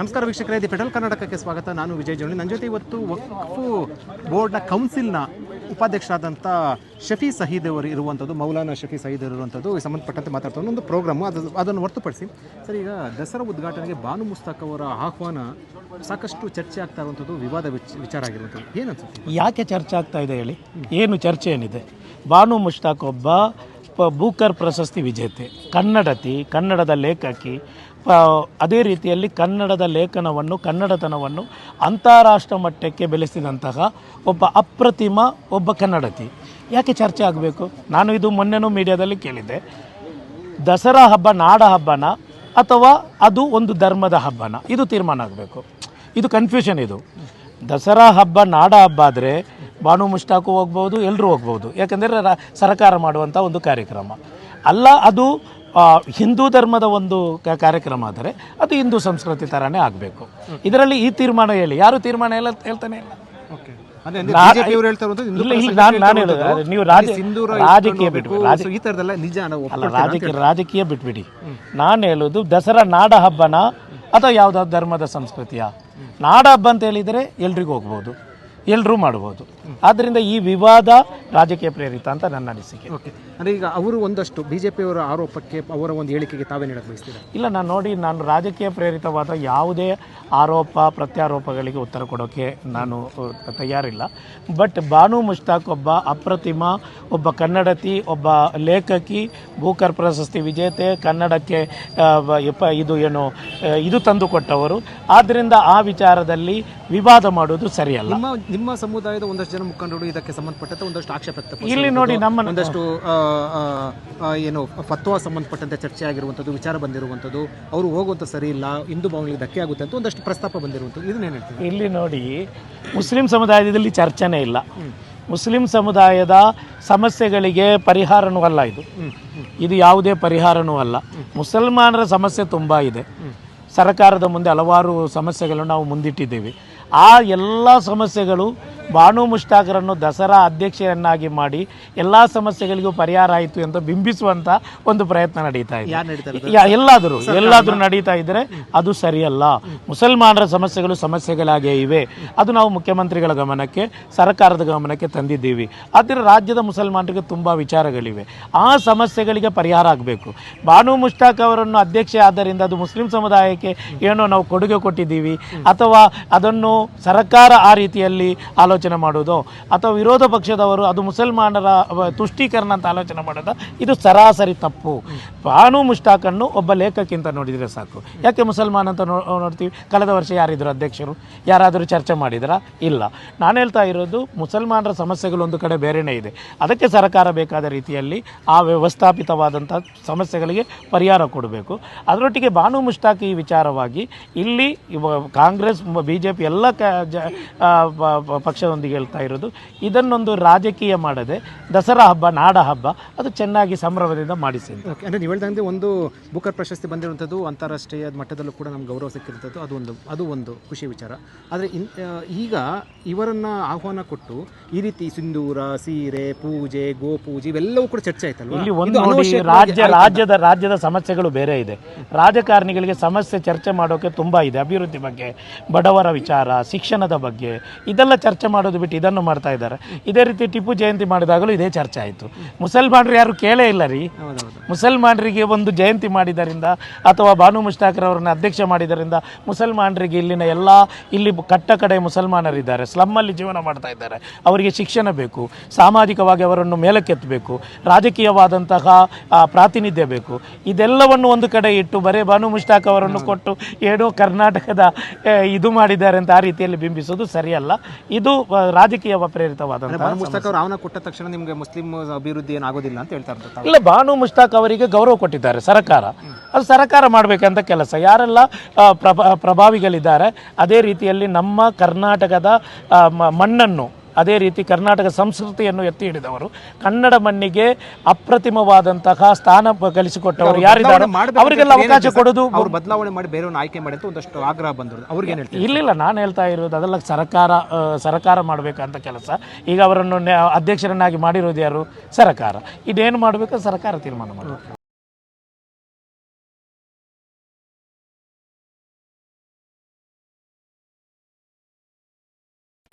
ನಮಸ್ಕಾರ ವೀಕ್ಷಕರೇ the federal ಕರ್ನಾಟಕಕ್ಕೆ ಸ್ವಾಗತ. ನಾನು ವಿಜಯ್ ಜೋಳಿ. ನನ್ನ ಜೊತೆ ಇವತ್ತು ವಕ್ಫು ಬೋರ್ಡ್ನ ಕೌನ್ಸಿಲ್ನ ಉಪಾಧ್ಯಕ್ಷರಾದಂಥ ಶಫಿ ಸಹೀದ್ ಅವರು ಇರುವಂಥದ್ದು, ಮೌಲಾನಾ ಶಫಿ ಸಹೀದ್ ಇರುವಂಥದ್ದು. ಸಂಬಂಧಪಟ್ಟಂತೆ ಮಾತಾಡ್ತಾರೆ ಒಂದು ಪ್ರೋಗ್ರಾಮು. ಅದು ಅದನ್ನು ಹೊರತುಪಡಿಸಿ, ಸರ್, ಈಗ ದಸರಾ ಉದ್ಘಾಟನೆಗೆ ಬಾನು ಮುಸ್ತಾಕ್ ಅವರ ಆಹ್ವಾನ ಸಾಕಷ್ಟು ಚರ್ಚೆ ಆಗ್ತಾ ಇರುವಂಥದ್ದು, ವಿವಾದ ವಿಚ್- ವಿಚಾರ ಆಗಿರುವಂಥದ್ದು. ಏನು ಅನ್ಸುತ್ತೆ? ಯಾಕೆ ಚರ್ಚೆ ಆಗ್ತಾ ಇದೆ ಹೇಳಿ? ಏನು ಚರ್ಚೆ ಏನಿದೆ? ಬಾನು ಮುಸ್ತಾಕ್ ಒಬ್ಬ ಬೂಕರ್ ಪ್ರಶಸ್ತಿ ವಿಜೇತೆ. ಕನ್ನಡತಿ, ಕನ್ನಡದ ಲೇಖಕಿ. ಅದೇ ರೀತಿಯಲ್ಲಿ ಕನ್ನಡದ ಲೇಖನವನ್ನು, ಕನ್ನಡತನವನ್ನು ಅಂತಾರಾಷ್ಟ್ರ ಮಟ್ಟಕ್ಕೆ ಬೆಳೆಸಿದಂತಹ ಒಬ್ಬ ಅಪ್ರತಿಮ, ಒಬ್ಬ ಕನ್ನಡತಿ. ಯಾಕೆ ಚರ್ಚೆ ಆಗಬೇಕು? ನಾನು ಇದು ಮೊನ್ನೆನೂ ಮೀಡಿಯಾದಲ್ಲಿ ಕೇಳಿದ್ದೆ. ದಸರಾ ಹಬ್ಬ, ನಾಡ ಹಬ್ಬನ ಅಥವಾ ಅದು ಒಂದು ಧರ್ಮದ ಹಬ್ಬನ? ಇದು ತೀರ್ಮಾನ ಆಗಬೇಕು. ಇದು ಕನ್ಫ್ಯೂಷನ್ ಇದು. ದಸರಾ ಹಬ್ಬ ನಾಡ ಹಬ್ಬ ಆದರೆ ಬಾಣು ಮುಷ್ಟಾಕು ಹೋಗ್ಬೋದು ಎಲ್ಲರೂ ಹೋಗ್ಬೋದು. ಯಾಕಂದರೆ ರ- ಸರ್ಕಾರ ಮಾಡುವಂಥ ಒಂದು ಕಾರ್ಯಕ್ರಮ. ಅಲ್ಲ ಅದು ಹಿಂದೂ ಧರ್ಮದ ಒಂದು ಕಾರ್ಯಕ್ರಮ ಆದರೆ ಅದು ಹಿಂದೂ ಸಂಸ್ಕೃತಿ ಥರನೇ ಆಗಬೇಕು. ಇದರಲ್ಲಿ ಈ ತೀರ್ಮಾನ ಹೇಳಿ. ಯಾರು ತೀರ್ಮಾನ ಎಲ್ಲ ಹೇಳ್ತಾನೆ ಇಲ್ಲ. ನೀವು ರಾಜಕೀಯ ಬಿಟ್ಬಿಡಿ, ರಾಜಕೀಯ ರಾಜಕೀಯ ಬಿಟ್ಬಿಡಿ. ನಾನು ಹೇಳೋದು ದಸರಾ ನಾಡ ಹಬ್ಬನ ಅಥವಾ ಯಾವ್ದಾದ್ರು ಧರ್ಮದ ಸಂಸ್ಕೃತಿಯ? ನಾಡ ಹಬ್ಬ ಅಂತ ಹೇಳಿದರೆ ಎಲ್ರಿಗೂ ಹೋಗ್ಬೋದು. ಎಲ್ಲರೂ ಮಾಡ್ಬೋದು. ಆದ್ದರಿಂದ ಈ ವಿವಾದ ರಾಜಕೀಯ ಪ್ರೇರಿತ ಅಂತ ನನ್ನ ಅನಿಸಿಕೆ. ಓಕೆ ಅಂದರೆ ಈಗ ಅವರು ಒಂದಷ್ಟು ಬಿ ಜೆ ಪಿಯವರ ಆರೋಪಕ್ಕೆ ಅವರ ಒಂದು ಹೇಳಿಕೆಗೆ ತಾವೇ ನೀಡಕ್ಕೆ ಬಯಸ್ತೀರಾ? ಇಲ್ಲ ನಾನು ನೋಡಿ ನಾನು ರಾಜಕೀಯ ಪ್ರೇರಿತವಾದ ಯಾವುದೇ ಆರೋಪ ಪ್ರತ್ಯಾರೋಪಗಳಿಗೆ ಉತ್ತರ ಕೊಡೋಕ್ಕೆ ನಾನು ತಯಾರಿಲ್ಲ. ಬಟ್ ಬಾನು ಮುಷ್ತಾಕ್ ಒಬ್ಬ ಅಪ್ರತಿಮ ಒಬ್ಬ ಕನ್ನಡತಿ ಒಬ್ಬ ಲೇಖಕಿ ಭೂಕರ್ ಪ್ರಶಸ್ತಿ ವಿಜೇತೆ ಕನ್ನಡಕ್ಕೆ ಇದು ಏನು ಇದು ತಂದುಕೊಟ್ಟವರು ಆದ್ದರಿಂದ ಆ ವಿಚಾರದಲ್ಲಿ ವಿವಾದ ಮಾಡೋದು ಸರಿಯಲ್ಲ. ನಿಮ್ಮ ಸಮುದಾಯದ ಒಂದಷ್ಟು ಜನ ಮುಖಂಡರು ಇದಕ್ಕೆ ಸಂಬಂಧಪಟ್ಟಂತೆ ಒಂದಷ್ಟು ಆಕ್ಷೇಪ ಇಲ್ಲಿ ನೋಡಿ ನಮ್ಮ ಒಂದಷ್ಟು ಏನು ಫತ್ವಾ ಸಂಬಂಧಪಟ್ಟಂತೆ ಚರ್ಚೆ ಆಗಿರುವಂಥದ್ದು ವಿಚಾರ ಬಂದಿರುವಂಥದ್ದು ಅವರು ಹೋಗುವಂಥ ಸರಿ ಇಲ್ಲ ಹಿಂದೂ ಭಾವನೆಗೆ ಧಕ್ಕೆ ಆಗುತ್ತೆ ಅಂತ ಒಂದಷ್ಟು ಪ್ರಸ್ತಾಪ ಬಂದಿರುವಂಥದ್ದು. ಇದನ್ನೇನು ಹೇಳ್ತೀವಿ ಇಲ್ಲಿ ನೋಡಿ ಮುಸ್ಲಿಂ ಸಮುದಾಯದಲ್ಲಿ ಚರ್ಚೆನೇ ಇಲ್ಲ. ಮುಸ್ಲಿಂ ಸಮುದಾಯದ ಸಮಸ್ಯೆಗಳಿಗೆ ಪರಿಹಾರನೂ ಅಲ್ಲ ಇದು. ಇದು ಯಾವುದೇ ಪರಿಹಾರನೂ ಅಲ್ಲ. ಮುಸಲ್ಮಾನರ ಸಮಸ್ಯೆ ತುಂಬ ಇದೆ. ಸರ್ಕಾರದ ಮುಂದೆ ಹಲವಾರು ಸಮಸ್ಯೆಗಳನ್ನು ನಾವು ಮುಂದಿಟ್ಟಿದ್ದೇವೆ. ಆ ಎಲ್ಲ ಸಮಸ್ಯೆಗಳು ಬಾನು ಮುಷ್ತಾಕರನ್ನು ದಸರಾ ಅಧ್ಯಕ್ಷರನ್ನಾಗಿ ಮಾಡಿ ಎಲ್ಲ ಸಮಸ್ಯೆಗಳಿಗೂ ಪರಿಹಾರ ಆಯಿತು ಅಂತ ಬಿಂಬಿಸುವಂಥ ಒಂದು ಪ್ರಯತ್ನ ನಡೀತಾ ಇದೆ. ಯಾ- ಎಲ್ಲಾದರೂ ಎಲ್ಲಾದರೂ ನಡೀತಾ ಇದ್ದರೆ ಅದು ಸರಿಯಲ್ಲ. ಮುಸಲ್ಮಾನರ ಸಮಸ್ಯೆಗಳು ಸಮಸ್ಯೆಗಳಾಗೇ ಇವೆ. ಅದು ನಾವು ಮುಖ್ಯಮಂತ್ರಿಗಳ ಗಮನಕ್ಕೆ ಸರ್ಕಾರದ ಗಮನಕ್ಕೆ ತಂದಿದ್ದೀವಿ. ಆದರೆ ರಾಜ್ಯದ ಮುಸಲ್ಮಾನರಿಗೆ ತುಂಬ ವಿಚಾರಗಳಿವೆ. ಆ ಸಮಸ್ಯೆಗಳಿಗೆ ಪರಿಹಾರ ಆಗಬೇಕು. ಬಾನು ಮುಷ್ತಾಕ್ ಅವರನ್ನು ಅಧ್ಯಕ್ಷ ಆದ್ದರಿಂದ ಅದು ಮುಸ್ಲಿಂ ಸಮುದಾಯಕ್ಕೆ ಏನೋ ನಾವು ಕೊಡುಗೆ ಕೊಟ್ಟಿದ್ದೀವಿ. ಅಥವಾ ಅದನ್ನು ಸರ್ಕಾರ ಆ ರೀತಿಯಲ್ಲಿ ಆಲೋಚನೆ ಮಾಡೋದು ಅಥವಾ ವಿರೋಧ ಪಕ್ಷದವರು ಅದು ಮುಸಲ್ಮಾನರ ತುಷ್ಟೀಕರಣ ಅಂತ ಆಲೋಚನೆ ಮಾಡೋದು, ಇದು ಸರಾಸರಿ ತಪ್ಪು. ಬಾನು ಮುಷ್ತಾಕನ್ನು ಒಬ್ಬ ಲೇಖಕ್ಕಿಂತ ನೋಡಿದರೆ ಸಾಕು. ಯಾಕೆ ಮುಸಲ್ಮಾನ್ ಅಂತ ನೋಡ್ತೀವಿ? ಕಳೆದ ವರ್ಷ ಯಾರಿದ್ರು ಅಧ್ಯಕ್ಷರು? ಯಾರಾದರೂ ಚರ್ಚೆ ಮಾಡಿದರಾ? ಇಲ್ಲ. ನಾನು ಹೇಳ್ತಾ ಇರೋದು ಮುಸಲ್ಮಾನರ ಸಮಸ್ಯೆಗಳು ಒಂದು ಕಡೆ ಬೇರೆಯೇ ಇದೆ. ಅದಕ್ಕೆ ಸರ್ಕಾರ ಬೇಕಾದ ರೀತಿಯಲ್ಲಿ ಆ ವ್ಯವಸ್ಥಾಪಿತವಾದಂಥ ಸಮಸ್ಯೆಗಳಿಗೆ ಪರಿಹಾರ ಕೊಡಬೇಕು. ಅದರೊಟ್ಟಿಗೆ ಬಾನು ಮುಷ್ತಾಕ್ ಈ ವಿಚಾರವಾಗಿ ಇಲ್ಲಿ ಕಾಂಗ್ರೆಸ್, ಬಿ ಜೆ ಪಿ ಎಲ್ಲ ಕ, ಜ ಪಕ್ಷದೊಂದಿಗೆ ಹೇಳ್ತಾ ಇರೋದು. ಇದನ್ನೊಂದು ರಾಜಕೀಯ ಮಾಡದೆ ದಸರಾ ಹಬ್ಬ ನಾಡ ಹಬ್ಬ ಅದು ಚೆನ್ನಾಗಿ ಸಂಭ್ರಮದಿಂದ ಮಾಡಿಸಿ ಅಂತ. ಓಕೆ ಅಂದರೆ ನೀವು ಹೇಳ್ದಂಗೆ ಒಂದು ಬುಕರ್ ಪ್ರಶಸ್ತಿ ಬಂದಿರುವಂಥದ್ದು ಅಂತಾರಾಷ್ಟ್ರೀಯ ಮಟ್ಟದಲ್ಲೂ ಕೂಡ ನಮ್ಗೆ ಗೌರವ ಸಿಕ್ಕಿರುವಂಥದ್ದು ಅದು ಒಂದು ಅದು ಒಂದು ಖುಷಿ ವಿಚಾರ. ಆದರೆ ಇನ್ ಆ, ಈಗ ಇವರನ್ನ ಆಹ್ವಾನ ಕೊಟ್ಟು ಈ ರೀತಿ ಸಿಂಧೂರ ಸೀರೆ ಪೂಜೆ ಗೋಪೂಜೆ ಇವೆಲ್ಲವೂ ಕೂಡ ಚರ್ಚೆ ಆಯ್ತಲ್ವಾ? ಇಲ್ಲಿ ಒಂದು ಇದು ನೋಡಿ ಅನಾವಶ್ಯಕವಾಗಿ ರಾಜ್ಯ ರಾಜ್ಯದ ರಾಜ್ಯದ ಸಮಸ್ಯೆಗಳು ಬೇರೆ ಇದೆ. ರಾಜಕಾರಣಿಗಳಿಗೆ ಸಮಸ್ಯೆ ಚರ್ಚೆ ಮಾಡೋಕೆ ತುಂಬ ಇದೆ. ಅಭಿವೃದ್ಧಿ ಬಗ್ಗೆ ಬಡವರ ವಿಚಾರ ಶಿಕ್ಷಣದ ಬಗ್ಗೆ ಇದೆಲ್ಲ ಚರ್ಚೆ ಮಾಡೋದು ಬಿಟ್ಟು ಇದನ್ನು ಮಾಡ್ತಾ ಇದ್ದಾರೆ. ಇದೇ ರೀತಿ ಟಿಪ್ಪು ಜಯಂತಿ ಮಾಡಿದಾಗಲೂ ಇದೇ ಚರ್ಚೆ ಆಯಿತು. ಮುಸಲ್ಮಾನರು ಯಾರು ಕೇಳೇ ಇಲ್ಲ ರೀ. ಮುಸಲ್ಮಾನರಿಗೆ ಒಂದು ಜಯಂತಿ ಮಾಡಿದ್ದರಿಂದ ಅಥವಾ ಬಾನು ಮುಷ್ತಾಕ್ರವರನ್ನ ಅಧ್ಯಕ್ಷ ಮಾಡಿದ್ದರಿಂದ ಮುಸಲ್ಮಾನರಿಗೆ ಇಲ್ಲಿನ ಎಲ್ಲ ಇಲ್ಲಿ ಕಟ್ಟ ಕಡೆ ಮುಸಲ್ಮಾನರಿದ್ದಾರೆ ಸ್ಲಮ್ಮಲ್ಲಿ ಜೀವನ ಮಾಡ್ತಾ ಇದ್ದಾರೆ. ಅವರಿಗೆ ಶಿಕ್ಷಣ ಬೇಕು. ಸಾಮಾಜಿಕವಾಗಿ ಅವರನ್ನು ಮೇಲಕ್ಕೆತ್ತಬೇಕು. ರಾಜಕೀಯವಾದಂತಹ ಪ್ರಾತಿನಿಧ್ಯ ಬೇಕು. ಇದೆಲ್ಲವನ್ನು ಒಂದು ಕಡೆ ಇಟ್ಟು ಬರೇ ಬಾನು ಮುಷ್ತಾಕ್ ಅವರನ್ನು ಕೊಟ್ಟು ಏನೋ ಕರ್ನಾಟಕದ ಇದು ಮಾಡಿದ್ದಾರೆ ಅಂತ ಆ ರೀತಿಯಲ್ಲಿ ಬಿಂಬಿಸೋದು ಸರಿಯಲ್ಲ. ಇದು ರಾಜಕೀಯ ಪ್ರೇರಿತವಾದಂತಹ ಬಾನು ಮುಸ್ತಕ್ ಅವ್ರು ಆಹ್ವಾನ ಕೊಟ್ಟ ತಕ್ಷಣ ನಿಮಗೆ ಮುಸ್ಲಿಂ ಅಭಿವೃದ್ಧಿ ಏನಾಗೋದಿಲ್ಲ ಅಂತ ಹೇಳ್ತಾ ಇರ್ತಾರೆ ಇಲ್ಲ ಬಾನು ಮುಷ್ತಾಕ್ ಅವರಿಗೆ ಗೌರವ ಕೊಟ್ಟಿದ್ದಾರೆ ಸರ್ಕಾರ. ಅದು ಸರ್ಕಾರ ಮಾಡಬೇಕಂತ ಕೆಲಸ. ಯಾರೆಲ್ಲ ಪ್ರಭಾವಿಗಳಿದ್ದಾರೆ ಅದೇ ರೀತಿಯಲ್ಲಿ ನಮ್ಮ ಕರ್ನಾಟಕದ ಮಣ್ಣನ್ನು ಅದೇ ರೀತಿ ಕರ್ನಾಟಕ ಸಂಸ್ಕೃತಿಯನ್ನು ಎತ್ತಿ ಹಿಡಿದವರು. ಕನ್ನಡ ಮಣ್ಣಿಗೆ ಅಪ್ರತಿಮವಾದಂತಹ ಸ್ಥಾನ ಕಲಿಸಿಕೊಟ್ಟವರು ಗಳಿಸಿಕೊಟ್ಟವರು ಯಾರಿದ್ದಾರೆ? ಅವರಿಗೆಲ್ಲ ಅವಕಾಶ ಕೊಡೋದು? ಅವರು ಬದಲಾವಣೆ ಮಾಡಿ ಬೇರೆಯವ್ರನ್ನ ಆಯ್ಕೆ ಮಾಡಿ ಅಂತ ಒಂದಷ್ಟು ಆಗ್ರಹ ಬಂದರು ಅವ್ರಿಗೆ ಇಲ್ಲಿಲ್ಲ ನಾನು ಹೇಳ್ತಾ ಇರೋದು ಅದೆಲ್ಲ ಸರ್ಕಾರ ಸರ್ಕಾರ ಮಾಡಬೇಕಂತ ಕೆಲಸ. ಈಗ ಅವರನ್ನು ಅಧ್ಯಕ್ಷರನ್ನಾಗಿ ಮಾಡಿರೋದು ಯಾರು? ಸರ್ಕಾರ. ಇದೇನು ಮಾಡಬೇಕು? ಸರ್ಕಾರ ತೀರ್ಮಾನ ಮಾಡಬೇಕು.